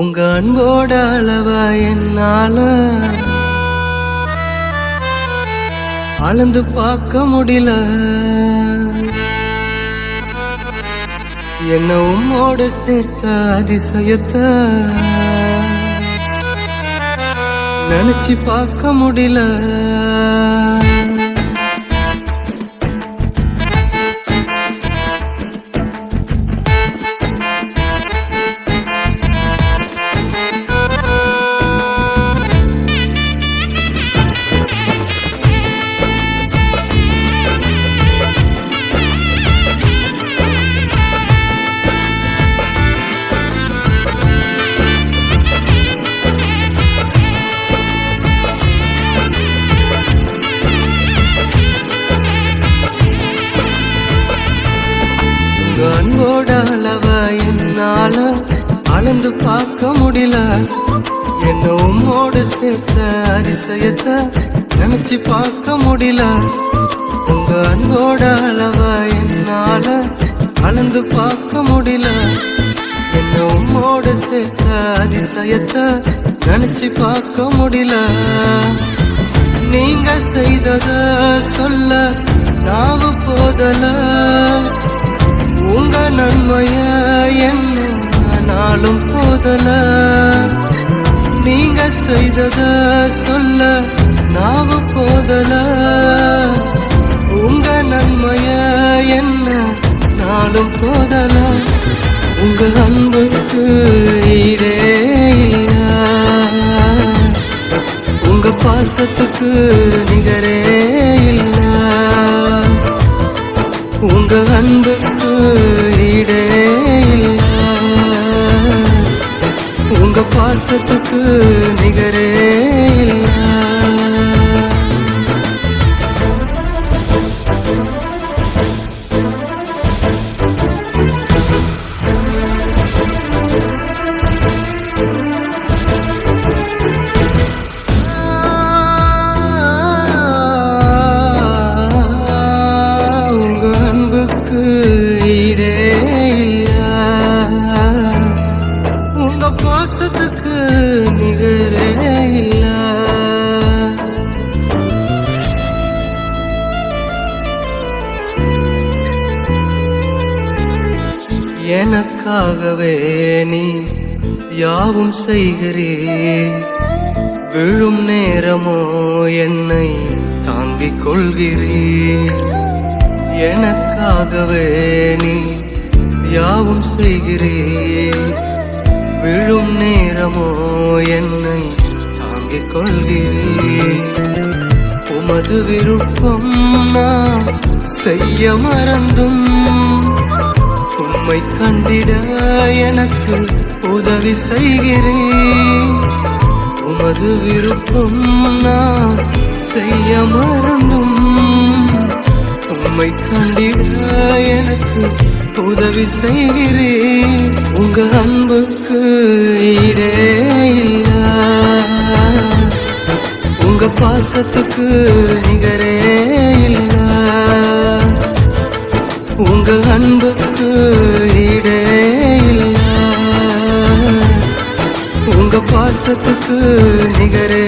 உங்க அன்போட அளவா என்னால அளந்து பார்க்க முடியல. என்ன உம்மோட சேர்த்த அதிசயத்தை நினைச்சு பார்க்க முடியல. அன்போட அளவ என்னால? அளந்து பார்க்க முடியல. என்ன உம்மோடு சேர்த்த அதிசயத்தை நினைச்சு பார்க்க முடியல. உங்க அன்போட அளவ என்னால அளந்து பார்க்க முடியல. என்ன உம்மோடு சேர்த்த அதிசயத்தை நினைச்சு பார்க்க முடியல. நீங்க செய்தத சொல்ல நாவு போதல. உங்க என்ன நாளும் போதல. நீங்க செய்தத சொல்ல நாவு போதல. உங்க நன்மைய என்ன நாளும் போதல. உங்க அன்புக்கு ஈடே இல்ல. உங்க பாசத்துக்கு நிகரே உங்க எனக்காகவே நீ யாவும் செய்கிறே விழும் நேரமோ என்னை தாங்கிக் கொள்கிறே எனக்காகவே நீ யாவும் செய்கிறே விழும் நேரமோ என்னை தாங்கிக் கொள்கிறே உமது விருப்பம் நான் செய்ய மறந்தும். உம்மை கண்டிட எனக்கு உதவி செய்கிறேன். உமது விருப்பம் நான் செய்ய மறந்தும். உம்மை கண்டிட எனக்கு உதவி செய்கிறேன். உங்க அன்புக்கு இடே இல்ல. உங்க பாசத்துக்கு நிகரே இல்ல. உங்க அன்புக்கு ஈடே இல்ல. உங்க பாசத்துக்கு நிகரே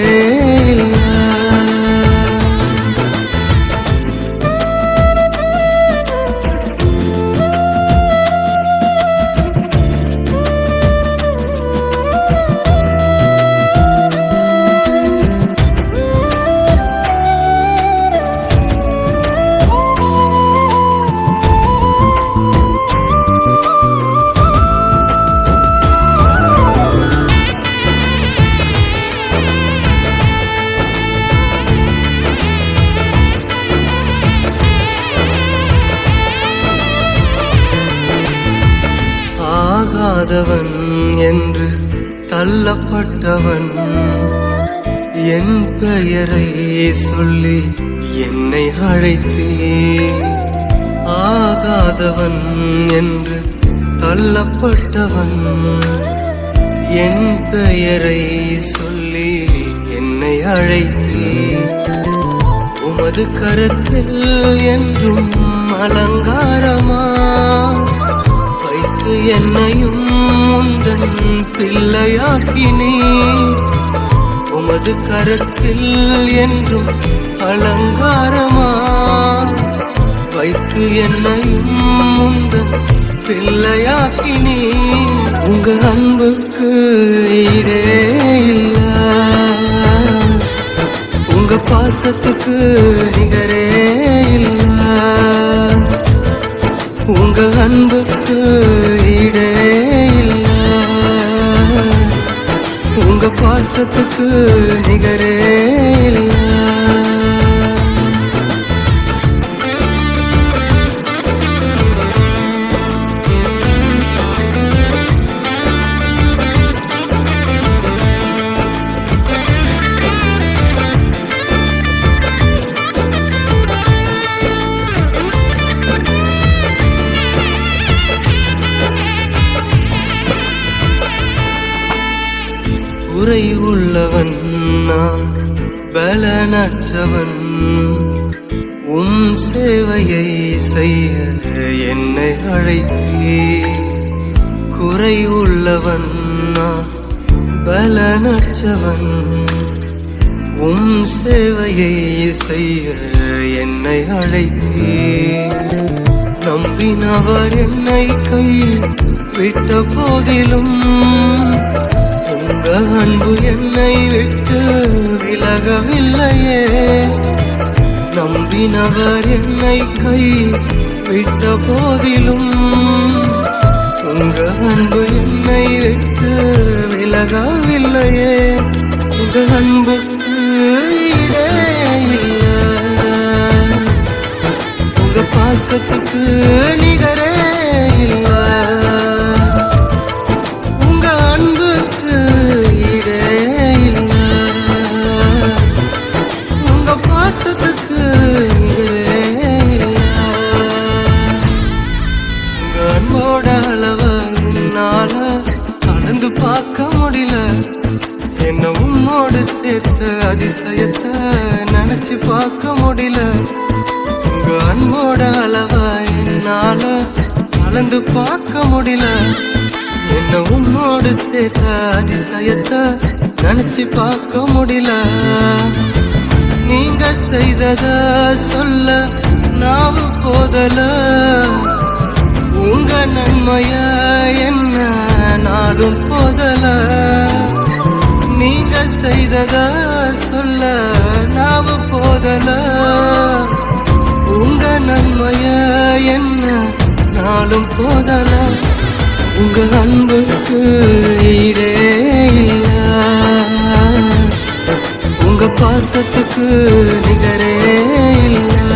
தள்ளப்பட்டவன். என் பெயரை சொல்லி என்னை அழைத்தே. ஆகாதவன் என்று தள்ளப்பட்டவன். என் பெயரை சொல்லி என்னை அழைத்தே. உமது கருத்தில் என்றும் அலங்காரமா? எனக்கு என்னையும் முந்தன் பிள்ளையாக்கினே. உமது கரத்தில் என்றும் அலங்காரமா? வைத்து என்னையும் முந்தன் பிள்ளையாக்கினே. உங்க அன்புக்கு இடே இல்ல. உங்க பாசத்துக்கு நிகரே இல்லை. உங்க அன்புக்கு ஈடே உங்கள் உங்க பாசத்துக்கு நிகரே இல்லை. குறை உள்ளவன் நான் பலனற்றவன். உன் சேவையை செய்ய என்னை அழைத்தே. குறை உள்ளவன் நான் பலனற்றவன். உன் சேவையை செய்ய என்னை அழைத்தே. நம்பினவர் என்னை கை விட்ட போதிலும் உங்க அன்பு என்னை விட்டு விலகவில்லையே. நம்பினவர் என்னை கை விட்ட போதிலும் உங்க அன்பு என்னை விட்டு விலகவில்லையே. உங்க அன்புக்கு ஈடே இல்லை. உங்க பாசத்துக்கு அதிசயத்தை நினைச்சு பார்க்க முடியல. உங்க அன்போட அளவ என்னால கலந்து பார்க்க முடியல. என்ன உன்னோடு சேர்த்த அதிசயத்தை நினைச்சு பார்க்க முடியல. நீங்க செய்தத சொல்ல நாவு போதல. உங்க நன்மைய என்ன நாளும் போதல. செய்ததா சொல்ல நாவு போதல? உங்க நன்மைய என்ன நாளும் போதல? உங்க அன்புக்கு ஈடே இல்ல. உங்க பாசத்துக்கு நிகரே இல்ல.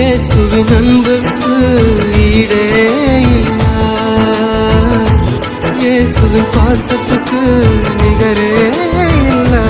ஏசுவின் அன்புக்கு ஈடே இல்ல பாசத்துக்கு நிகரே இல்லை.